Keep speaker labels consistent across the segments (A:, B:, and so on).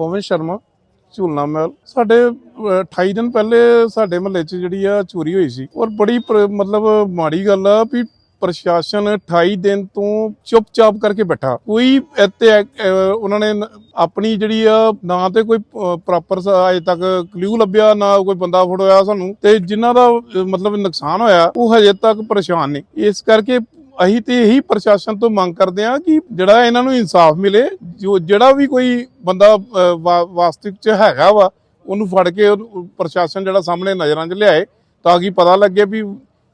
A: ਪਵਨ ਸ਼ਰਮਾ, ਝੂਲਣਾ ਮਹਿਲ। ਸਾਡੇ 28 ਦਿਨ ਪਹਿਲੇ ਸਾਡੇ ਮਹੱਲੇ 'ਚ ਜਿਹੜੀ ਆ ਚੋਰੀ ਹੋਈ ਸੀ। ਔਰ ਬੜੀ ਮਤਲਬ ਮਾੜੀ ਗੱਲ ਆ ਵੀ ਪ੍ਰਸ਼ਾਸਨ 28 ਦਿਨ ਤੋਂ ਚੁੱਪਚਾਪ ਕਰਕੇ ਬੈਠਾ। ਕੋਈ ਇੱਥੇ ਉਹਨਾਂ ਨੇ ਆਪਣੀ ਜਿਹੜੀ ਆ, ਨਾ ਤੇ ਕੋਈ ਪ੍ਰੋਪਰ ਅਜੇ ਤੱਕ ਕਲੂ ਲੱਭਿਆ, ਨਾ ਕੋਈ ਬੰਦਾ ਫੜੋਇਆ ਸਾਨੂੰ। ਤੇ ਜਿਨ੍ਹਾਂ ਦਾ ਮਤਲਬ ਨੁਕਸਾਨ ਹੋਇਆ, ਉਹ ਹਜੇ ਤੱਕ ਪਰੇਸ਼ਾਨ ਨੇ। ਇਸ ਕਰਕੇ ਅਸੀਂ ਤੇ ਇਹੀ ਪ੍ਰਸ਼ਾਸਨ ਤੋਂ ਮੰਗ ਕਰਦੇ ਹਾਂ ਕਿ ਜਿਹੜਾ ਇਹਨਾਂ ਨੂੰ ਇਨਸਾਫ ਮਿਲੇ, ਜੋ ਜਿਹੜਾ ਵੀ ਕੋਈ ਬੰਦਾ ਵਾਸਤਵਿਕ ਚ ਹੈਗਾ ਵਾ, ਉਹਨੂੰ ਫੜ ਕੇ ਪ੍ਰਸ਼ਾਸਨ ਜਿਹੜਾ ਸਾਹਮਣੇ ਨਜ਼ਰਾਂ 'ਚ ਲਿਆਏ ਤਾਂ ਕਿ ਪਤਾ ਲੱਗੇ ਵੀ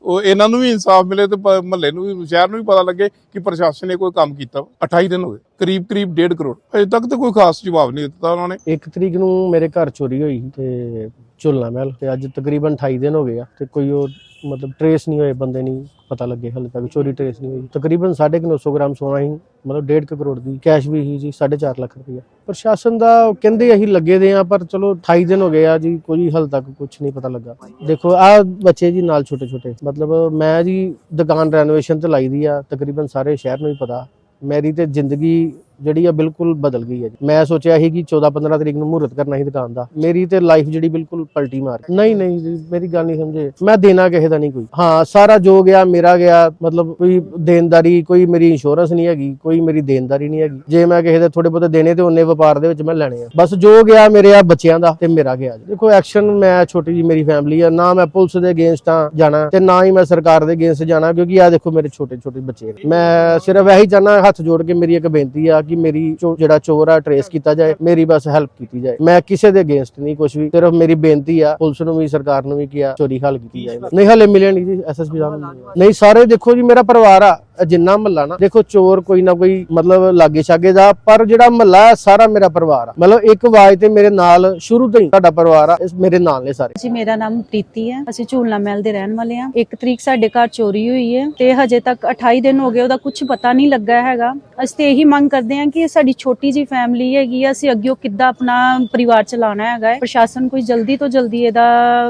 A: ਉਹ ਇਹਨਾਂ ਨੂੰ ਵੀ ਇਨਸਾਫ ਮਿਲੇ ਤੇ ਮਹੱਲੇ ਨੂੰ ਵੀ, ਸ਼ਹਿਰ ਨੂੰ ਵੀ ਪਤਾ ਲੱਗੇ ਕਿ ਪ੍ਰਸ਼ਾਸਨ ਨੇ ਕੋਈ ਕੰਮ ਕੀਤਾ ਵਾ। 28 ਦਿਨ ਹੋ ਗਏ, ਕਰੀਬ ਕਰੀਬ 1.5 ਕਰੋੜ ਅਜੇ ਤੱਕ ਤਾਂ ਕੋਈ ਖਾਸ ਜਵਾਬ ਨਹੀਂ ਦਿੱਤਾ ਉਹਨਾਂ ਨੇ
B: ਇੱਕ ਤਰੀਕ ਨੂੰ ਮੇਰੇ ਘਰ ਚੋਰੀ ਹੋਈ ਤੇ ਝੁੱਲਣਾ ਮਹਿਲ ਤੇ ਅੱਜ ਤਕਰੀਬਨ 28 ਦਿਨ ਹੋ ਗਏ ਆ ਤੇ ਕੋਈ ਉਹ ਮਤਲਬ ਟਰੇਸ ਨਹੀਂ ਹੋਏ, ਬੰਦੇ ਨਹੀਂ ਪਤਾ ਲੱਗੇ ਹਾਲੇ ਤੱਕ, ਚੋਰੀ ਟਰੇਸ ਨਹੀਂ ਹੋਈ। ਤਕਰੀਬਨ 950 ਗ੍ਰਾਮ ਸੋਨਾ ਹੀ, ਮਤਲਬ 1.5 ਕਰੋੜ ਦੀ ਕੈਸ਼ ਵੀ ਸੀ ਜੀ 4.5 ਲੱਖ ਰੁਪਇਆ ਪ੍ਰਸ਼ਾਸਨ ਦਾ ਕਹਿੰਦੇ ਅਸੀਂ ਲੱਗੇ ਦੇ ਆ ਪਰ ਚਲੋ 28 ਦਿਨ ਹੋ ਗਏ ਆ ਜੀ, ਕੋਈ ਹਾਲੇ ਤੱਕ ਕੁਝ ਨਹੀਂ ਪਤਾ ਲੱਗਾ। ਦੇਖੋ ਆ ਬੱਚੇ ਜੀ ਨਾਲ ਛੋਟੇ ਛੋਟੇ ਮਤਲਬ ਮੈਂ ਜੀ ਦੁਕਾਨ ਰੈਨੋਵੇਸ਼ਨ ਤੇ ਲਾਈ ਦੀ ਆ, ਤਕਰੀਬਨ ਸਾਰੇ ਸ਼ਹਿਰ ਨੂੰ ਹੀ ਪਤਾ। ਮੇਰੀ ਤੇ ਜ਼ਿੰਦਗੀ ਜਿਹੜੀ ਆ ਬਿਲਕੁਲ ਬਦਲ ਗਈ ਹੈ ਜੀ। ਮੈਂ ਸੋਚਿਆ ਸੀ ਕਿ 14 15 ਤਰੀਕ ਨੂੰ ਮਹੂਰਤ ਕਰਨਾ ਸੀ ਦੁਕਾਨ ਦਾ। ਮੇਰੀ ਤੇ ਲਾਈਫ ਜਿਹੜੀ ਬਿਲਕੁਲ ਪਲਟੀ ਮਾਰ ਨਹੀਂ ਨਹੀਂ ਮੇਰੀ ਗੱਲ ਨਹੀਂ ਸਮਝੇ। ਮੈਂ ਦੇਣਾ ਕਿਸੇ ਦਾ ਨਹੀਂ ਕੋਈ। ਹਾਂ, ਸਾਰਾ ਜੋ ਗਿਆ, ਮੇਰਾ ਗਿਆ, ਮਤਲਬ ਕੋਈ ਦੇਣਦਾਰੀ, ਕੋਈ ਮੇਰੀ ਇੰਸ਼ੋਰੈਂਸ ਨਹੀਂ ਹੈਗੀ, ਕੋਈ ਮੇਰੀ ਦੇਣਦਾਰੀ ਨਹੀਂ ਹੈਗੀ। ਜੇ ਮੈਂ ਕਿਸੇ ਦੇ ਥੋੜੇ ਬਹੁਤੇ ਦੇਣੇ ਤੇ ਉਹਨੇ ਵਪਾਰ ਦੇ ਵਿੱਚ ਮੈਂ ਲੈਣੇ ਆ। ਬਸ ਜੋ ਗਿਆ, ਮੇਰੇ ਆ ਬੱਚਿਆਂ ਦਾ ਤੇ ਮੇਰਾ ਗਿਆ ਦੇਖੋ ਐਕਸ਼ਨ ਮੈਂ ਛੋਟੀ ਜੀ ਮੇਰੀ ਫੈਮਿਲੀ ਆ। ਨਾ ਮੈਂ ਪੁਲਿਸ ਦੇ ਅਗੇਂਸਟ ਆ ਜਾਣਾ ਤੇ ਨਾ ਹੀ ਮੈਂ ਸਰਕਾਰ ਦੇ ਅਗੇਂਸਟ ਜਾਣਾ, ਕਿਉਂਕਿ ਆ ਦੇਖੋ ਮੇਰੇ ਛੋਟੇ ਛੋਟੇ ਬੱਚੇ ਨੇ। ਮੈਂ ਸਿਰਫ ਇਹੀ ਚਾਹਨਾ ਹੱਥ ਜੋੜ ਕੇ ਮੇਰੀ ਇੱਕ ਬੇਨਤੀ ਆ ਕਿ ਮੇਰੀ ਜਿਹੜਾ ਚੋਰ ਆ ਟਰੇਸ ਕੀਤਾ ਜਾਏ, ਮੇਰੀ ਬਸ ਹੈਲਪ ਕੀਤੀ ਜਾਏ। ਮੈਂ ਕਿਸੇ ਦੇ ਅਗੇਂਸਟ ਨਹੀਂ ਕੁਝ ਵੀ। ਸਿਰਫ ਮੇਰੀ ਬੇਨਤੀ ਆ, ਪੁਲਿਸ ਨੂੰ ਵੀ, ਸਰਕਾਰ ਨੂੰ ਵੀ ਕਿਹਾ ਚੋਰੀ ਹੱਲ ਕੀਤੀ ਜਾਏ। ਨਹੀਂ, ਹਲੇ ਮਿਲਿਆ ਨਹੀਂ ਜੀ ਐਸਐਸਪੀ ਸਾਹਿਬ ਨੂੰ। ਨਹੀਂ, ਸਾਰੇ ਦੇਖੋ ਜੀ, ਮੇਰਾ ਪਰਿਵਾਰ ਆ। ਜਿੰਨਾ ਮਹੱਲਾ ਨਾ, ਦੇਖੋ ਚੋਰ ਕੋਈ ਨਾ ਕੋਈ ਮਤਲਬ ਲਾਗੇ ਛਾਗੇ ਦਾ, ਪਰ ਜਿਹੜਾ ਮਹੱਲਾ ਸਾਰਾ ਮੇਰਾ ਪਰਿਵਾਰ ਆ। ਮਤਲਬ ਇੱਕ ਆਵਾਜ਼ ਤੇ ਮੇਰੇ ਨਾਲ ਸ਼ੁਰੂ ਤੋਂ ਹੀ ਸਾਡਾ ਪਰਿਵਾਰ ਆ ਮੇਰੇ ਨਾਲ ਨੇ ਸਾਰੇ।
C: ਜੀ, ਮੇਰਾ ਨਾਮ ਪ੍ਰੀਤੀ ਹੈ। ਅਸੀਂ ਝੂਲਣਾ ਮਹਿਲ ਦੇ ਰਹਿਣ ਵਾਲੇ ਹਾਂ। ਇੱਕ ਤਰੀਕ ਸਾਡੇ ਘਰ ਚੋਰੀ ਹੋਈ ਹੈ ਤੇ ਹਜੇ ਤੱਕ 28 ਦਿਨ ਹੋ ਗਏ, ਉਹਦਾ ਕੁਝ ਪਤਾ ਨਹੀਂ ਲੱਗਾ ਹੈਗਾ। ਅਸੀਂ ਤੇ ਇਹੀ ਮੰਗ ਕਰਦੇ ਹਾਂ ਕਿ ਸਾਡੀ ਛੋਟੀ ਜੀ ਫੈਮਿਲੀ ਹੈਗੀ ਆ, ਅਸੀਂ ਅੱਗੇ ਕਿੱਦਾਂ ਆਪਣਾ ਪਰਿਵਾਰ ਚਲਾਉਣਾ ਹੈਗਾ ਪ੍ਰਸ਼ਾਸਨ ਕੋਈ ਜਲਦੀ ਤੋਂ ਜਲਦੀ ਇਹਦਾ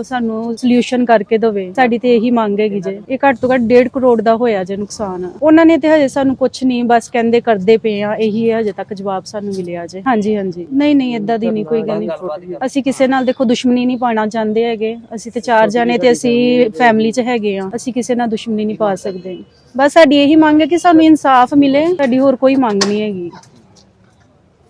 C: ਸਾਨੂੰ ਸੋਲੂਸ਼ਨ ਕਰਕੇ ਦੇਵੇ। ਸਾਡੀ ਤੇ ਇਹੀ ਮੰਗ ਹੈਗੀ ਜੇ। ਇਹ ਘੱਟ ਤੋਂ ਘੱਟ 1.5 ਕਰੋੜ ਦਾ ਹੋਇਆ ਜੇ ਨੁਕਸਾਨ। ਉਹਨਾਂ ਨੇ ਤੇ ਹਜੇ ਸਾਨੂੰ ਕੁਝ ਨਹੀਂ ਬਸ ਕਹਿੰਦੇ ਕਰਦੇ ਪਏ ਆ ਇਹੀ ਹੈ ਹਜੇ ਤੱਕ ਜਵਾਬ ਸਾਨੂੰ ਮਿਲਿਆ ਜੇ। ਹਾਂਜੀ ਹਾਂਜੀ। ਨਹੀਂ ਨਹੀਂ ਇਦਾਂ ਦੀ ਨਹੀਂ ਕੋਈ ਗੱਲ ਨਹੀਂ। ਅਸੀਂ ਕਿਸੇ ਨਾਲ ਦੇਖੋ ਦੁਸ਼ਮਣੀ ਨਹੀਂ ਪਾਣਾ ਚਾਹੁੰਦੇ ਹੈਗੇ। ਅਸੀਂ ਤੇ ਚਾਰ ਜਾਣੇ ਤੇ ਅਸੀਂ ਫੈਮਿਲੀ 'ਚ ਹੈਗੇ ਆ। ਅਸੀਂ ਕਿਸੇ ਨਾਲ ਦੁਸ਼ਮਣੀ ਨਹੀਂ ਪਾ ਸਕਦੇ। ਬਸ ਸਾਡੀ ਇਹੀ ਮੰਗ ਹੈ ਕਿ ਸਾਨੂੰ ਇਨਸਾਫ ਮਿਲੇ। ਸਾਡੀ ਹੋਰ ਕੋਈ ਮੰਗ ਨਹੀਂ ਹੈਗੀ।